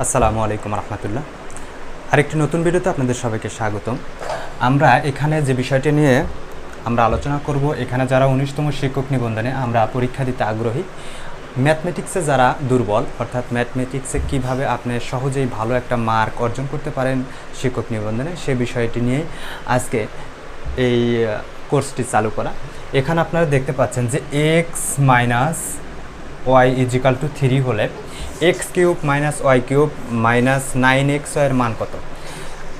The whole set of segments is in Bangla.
আসসালামু আলাইকুম রহমতুল্লাহ। আরেকটি নতুন ভিডিওতে আপনাদের সবাইকে স্বাগতম। আমরা এখানে যে বিষয়টি নিয়ে আমরা আলোচনা করব, এখানে যারা উনিশতম শিক্ষক নিবন্ধনে আমরা পরীক্ষা দিতে আগ্রহী ম্যাথমেটিক্সে যারা দুর্বল, অর্থাৎ ম্যাথমেটিক্সে কীভাবে আপনি সহজেই ভালো একটা মার্ক অর্জন করতে পারেন শিক্ষক নিবন্ধনে, সে বিষয়টি নিয়ে আজকে এই কোর্সটি চালু করা। এখানে আপনারা দেখতে পাচ্ছেন যে X minus Y equal to three হলে X cube minus Y cube minus nine এক্সের মান কত?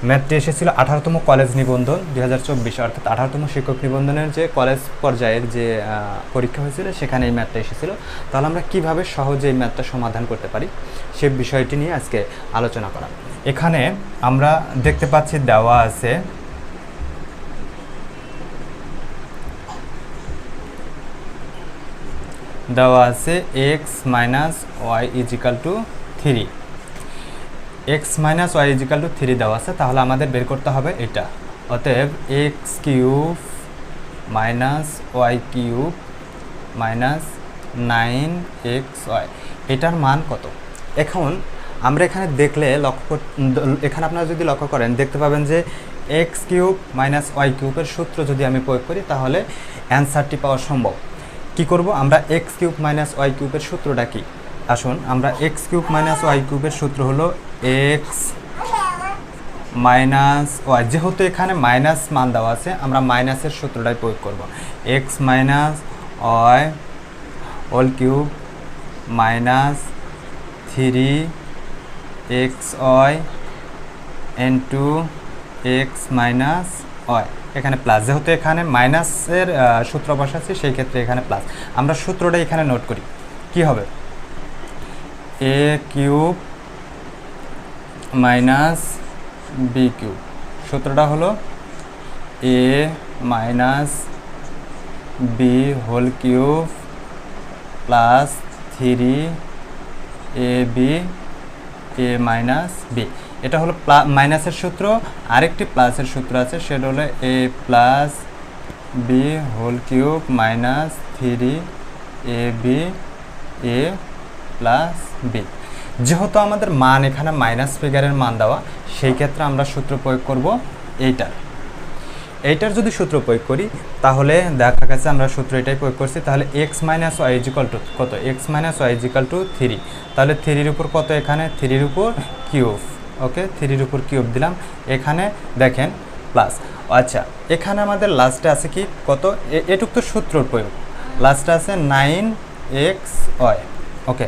ম্যাথটি এসেছিল আঠারোতম কলেজ নিবন্ধন দুই হাজার চব্বিশ, অর্থাৎ আঠারোতম শিক্ষক নিবন্ধনের যে কলেজ পর্যায়ের যে পরীক্ষা হয়েছিল, সেখানে এই ম্যাথটা এসেছিল। তাহলে আমরা কীভাবে সহজে এই ম্যাথটা সমাধান করতে পারি? সে বিষয়টি নিয়ে আজকে আলোচনা করা এখানে আমরা দেখতে পাচ্ছি দেওয়া আছে দেওয়া আছে X minus Y equal to three X minus Y equal to three দেওয়া আছে, তাহলে আমাদের বের করতে হবে এটা। অতএব X cube minus Y cube minus nine X Y এটার মান কত? এখন আমরা এখানে দেখলে লক্ষ্য এখানে আপনারা যদি লক্ষ্য করেন, দেখতে পাবেন যে এক্স কিউব মাইনাস ওয়াই কিউবের সূত্র যদি আমি প্রয়োগ করি, তাহলে অ্যান্সারটি পাওয়া সম্ভব। কি করব? আমরা এক্স কিউব মাইনাস ওয়াই কিউবের সূত্রটা কি? আসুন, আমরা এক্স কিউব মাইনাস ওয়াই কিউবের সূত্র হলো এক্স মাইনাস ওয়াই যেহেতু এখানে মাইনাস মান দেওয়া আছে, আমরা মাইনাসের সূত্রটাই প্রয়োগ করব। X minus Y all cube minus three X Y to X minus এখানে প্লাস যেহেতু এখানে মাইনাসের সূত্র বসাচ্ছি সেই ক্ষেত্রে এখানে প্লাস আমরা সূত্রটা এখানে নোট করি। কি হবে? A cube minus B cube সূত্রটা হলো A minus B whole cube plus three A B A minus B এটা হলো মাইনাসের সূত্র, আরেকটি প্লাসের সূত্র আছে, সেটা হলো A plus B whole cube minus three A B A plus B. যেহেতু আমাদের মান এখানে মাইনাস ফিগারের মান দেওয়া, সেই ক্ষেত্রে আমরা সূত্র প্রয়োগ করব এইটার। এইটার যদি সূত্র প্রয়োগ করি, তাহলে দেখা গেছে আমরা সূত্র এটাই প্রয়োগ করছি, তাহলে X minus Y equal to কত? X minus Y equal to three. তাহলে থ্রির উপর কত এখানে? থ্রির উপর কিউব। ওকে থ্রির উপর কিউব দিলাম। এখানে দেখেন প্লাস আচ্ছা এখানে আমাদের লাস্টে আছে কি? কত? এটুক তো সূত্রর প্রয়োগ। লাস্টে আছে নাইন এক্স ওয়াই ওকে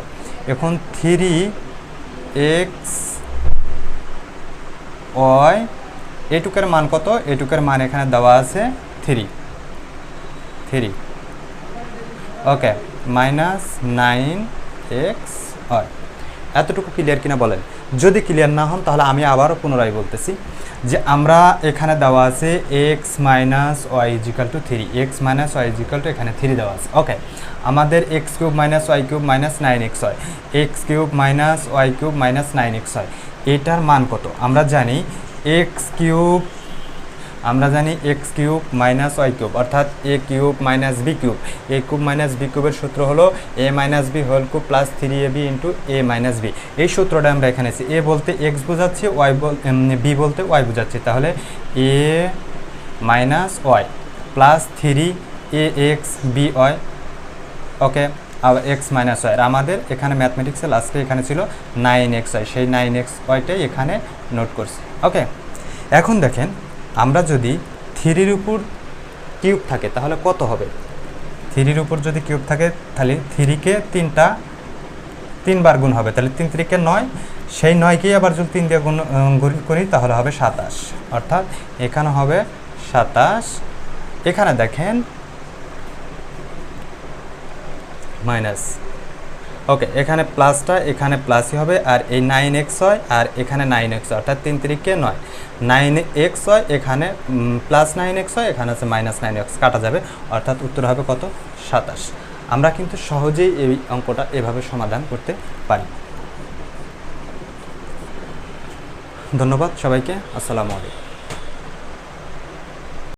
এখন থ্রি এক্স ওয়াই এটুকের মান কত? এটুকের মান এখানে দেওয়া আছে three three okay minus nine X Y এতটুকু ক্লিয়ার কিনা বলেন? যদি ক্লিয়ার না হন, তাহলে আমি আবারও পুনরায় বলতেছি যে আমরা এখানে দেওয়া আছে X minus Y equal to three X minus Y equal to এখানে থ্রি দেওয়া আছে। ওকে আমাদের X cube minus Y cube minus nine X হয়। X cube minus Y cube minus nine X হয়। এটার মান কত? আমরা জানি এক্স কিউব আমরা জানি X cube minus Y cube, অর্থাৎ A cube minus B cube. A cube minus B কিউবের সূত্র হলো A minus B whole cube plus three A B into A minus B এই সূত্রটা আমরা এখানে আছি। এ বলতে এক্স বোঝাচ্ছি ওয়াই বি বলতে ওয়াই বোঝাচ্ছি। তাহলে A minus Y plus three A X B Y okay আবার এক্স মাইনাস ওয়াই আর আমাদের এখানে ম্যাথমেটিক্সে লাস্টে এখানে ছিল নাইন এক্স ওয়াই সেই নাইন এক্স ওয়াইটাই এখানে নোট করছি ওকে এখন দেখেন আমরা যদি থ্রির উপর কিউব থাকে, তাহলে কত হবে? থ্রির উপর যদি কিউব থাকে, তাহলে থ্রিকে তিনটা, তিনবার গুণ হবে। তাহলে তিন তিরিকে নয়, সেই নয়কেই আবার যদি তিন দিয়ে গুণ গুণ করি, তাহলে হবে সাতাশ। অর্থাৎ এখানে হবে সাতাশ। এখানে দেখেন, মাইনাস ওকে এখানে প্লাসটা এখানে প্লাসই হবে, আর এই নাইন এক্স হয়, আর এখানে নাইন এক্স হয়, অর্থাৎ তিন তিরিকে নয়। নাইন এক্স হয়, এখানে প্লাস নাইন এক্স হয়, এখানে আছে মাইনাস নাইন এক্স কাটা যাবে। অর্থাৎ উত্তর হবে কত? সাতাশ। আমরা কিন্তু সহজেই এই অঙ্কটা এভাবে সমাধান করতে পারি। ধন্যবাদ সবাইকে, আসসালামু আলাইকুম।